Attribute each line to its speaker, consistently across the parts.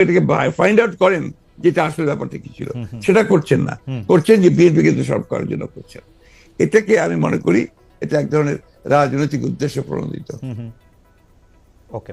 Speaker 1: এটাকে find out করেন যেটা আসলে ব্যাপারটা কি ছিল। সেটা করছেন না। করছেন যে বিএনপি কিন্তু সব করার জন্য করছেন। এটাকে আমি মনে করি এটা এক ধরনের রাজনৈতিক উদ্দেশ্য প্রণোদিত।
Speaker 2: ওকে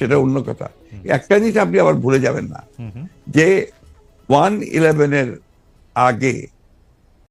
Speaker 1: সেটা অন্য কথা। একটা জিনিস আপনি আবার ভুলে যাবেন না। যে ওয়ান ইলেভেনের আগে